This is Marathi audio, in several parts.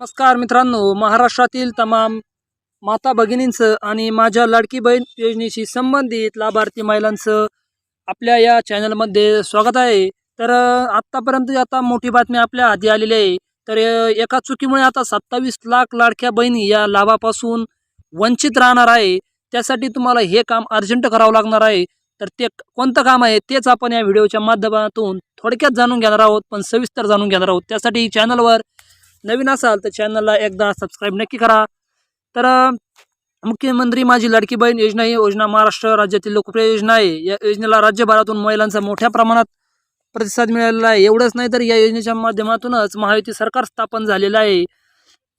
नमस्कार मित्रांनो महाराष्ट्रातील तमाम माता भगिनींचं आणि माझ्या लाडकी बहीण योजनेशी संबंधित लाभार्थी महिलांचं आपल्या या चॅनलमध्ये स्वागत आहे. तर आत्तापर्यंत आता मोठी बातमी आपल्या आधी आलेली आहे तर एका चुकीमुळे आता सत्तावीस लाख लाडक्या बहिणी या लाभापासून वंचित राहणार आहे. त्यासाठी तुम्हाला हे काम अर्जंट करावं लागणार आहे. तर ते कोणतं काम आहे तेच आपण या व्हिडिओच्या माध्यमातून थोडक्यात जाणून घेणार आहोत पण सविस्तर जाणून घेणार आहोत. त्यासाठी चॅनलवर नवीन असाल तर चॅनलला एकदा सबस्क्राईब नक्की करा. तर मुख्यमंत्री माझी लाडकी बहीण योजना ही योजना महाराष्ट्र राज्यातील लोकप्रिय योजना आहे. या योजनेला राज्यभरातून महिलांचा मोठ्या प्रमाणात प्रतिसाद मिळालेला आहे. एवढंच नाही तर या योजनेच्या माध्यमातूनच महायुती सरकार स्थापन झालेलं आहे.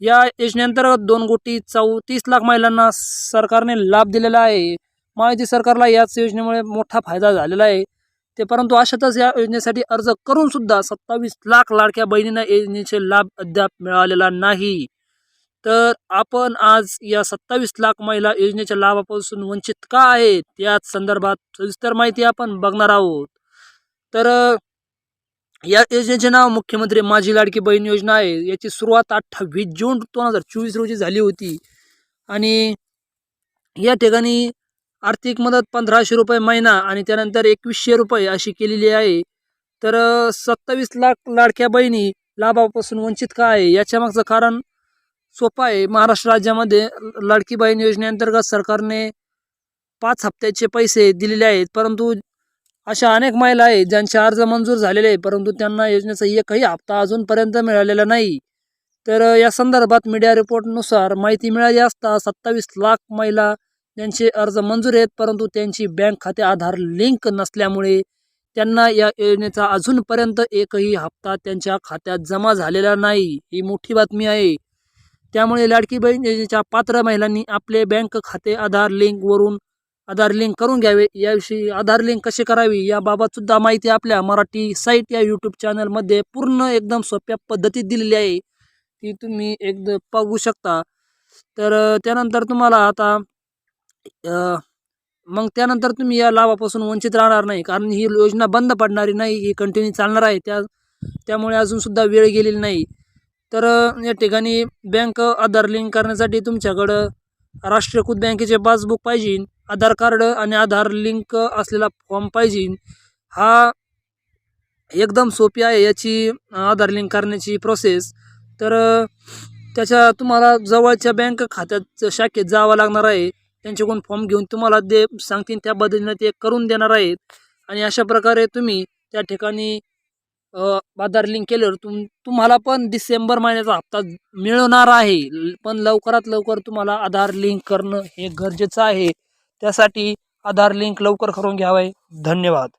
या योजनेअंतर्गत दोन कोटी चौतीस लाख महिलांना सरकारने लाभ दिलेला आहे. महायुती सरकारला याच योजनेमुळे मोठा फायदा झालेला आहे. ते परंतु अशातच या योजनेसाठी अर्ज करून सुद्धा सत्तावीस लाख लाडक्या बहिणींना योजनेचे लाभ अद्याप मिळालेला नाही. तर आपण आज या सत्तावीस लाख महिला योजनेच्या लाभापासून वंचित का आहेत? याच संदर्भात सविस्तर माहिती आपण बघणार आहोत. तर या योजनेचे नाव मुख्यमंत्री माझी लाडकी बहीण योजना आहे. याची सुरुवात अठ्ठावीस जून दोन हजार चोवीस रोजी झाली होती. आणि या ठिकाणी आर्थिक मदत पंधराशे रुपये महिना आणि त्यानंतर एकवीसशे रुपये अशी केलेली आहे. तर सत्तावीस लाख लाडक्या बहिणी लाभापासून वंचित का आहे? याच्यामागचं कारण सोपं आहे. महाराष्ट्र राज्यामध्ये लाडकी बहीण योजनेअंतर्गत सरकारने पाच हप्त्याचे पैसे दिलेले आहेत. परंतु अशा अनेक महिला आहेत ज्यांचे अर्ज मंजूर झालेले आहे परंतु त्यांना योजनेचा एकही हप्ता अजूनपर्यंत मिळालेला नाही. तर या संदर्भात मीडिया रिपोर्टनुसार माहिती मिळाली असता सत्तावीस लाख महिला ज्यांचे अर्ज मंजूर आहेत परंतु त्यांची बँक खाते आधार लिंक नसल्यामुळे त्यांना या योजनेचा अजूनपर्यंत एकही हप्ता त्यांच्या खात्यात जमा झालेला नाही ही मोठी बातमी आहे. त्यामुळे लाडकी बहीण योजनेच्या पात्र महिलांनी आपले बँक खाते आधार लिंकवरून आधार लिंक करून घ्यावे. याविषयी आधार लिंक कशी करावी याबाबतसुद्धा माहिती आपल्या मराठी साईट या यूट्यूब चॅनलमध्ये पूर्ण एकदम सोप्या पद्धतीत दिलेली आहे. ती तुम्ही एकदा बघू शकता. तर त्यानंतर तुम्हाला आता मग त्यानंतर तुम्ही या लाभापासून वंचित राहणार नाही कारण ही योजना बंद पडणारी नाही ही कंटिन्यू चालणार आहे. त्या त्यामुळे अजूनसुद्धा वेळ गेलेली नाही. तर या ठिकाणी बँक आधार लिंक करण्यासाठी तुमच्याकडं राष्ट्रीयकृत बँकेचे पासबुक पाहिजे आधार कार्ड आणि आधार लिंक असलेला फॉर्म पाहिजे. हा एकदम सोपी आहे याची आधार लिंक करण्याची प्रोसेस तर त्याच्या तुम्हाला जवळच्या बँक खात्यात शाखेत जावं लागणार आहे. त्यांच्याकडून फॉर्म घेऊन तुम्हाला दे सांगतील त्या पद्धतीने ते करून देणार आहेत. आणि अशा प्रकारे तुम्ही त्या ठिकाणी बाजार आधार लिंक केल्यावर तुम तुम्हाला पण डिसेंबर महिन्याचा हप्ता मिळणार आहे. ल- पण लवकरात लवकर तुम्हाला आधार लिंक करणं हे गरजेचं आहे. त्यासाठी आधार लिंक लवकर करून घ्यावे. धन्यवाद.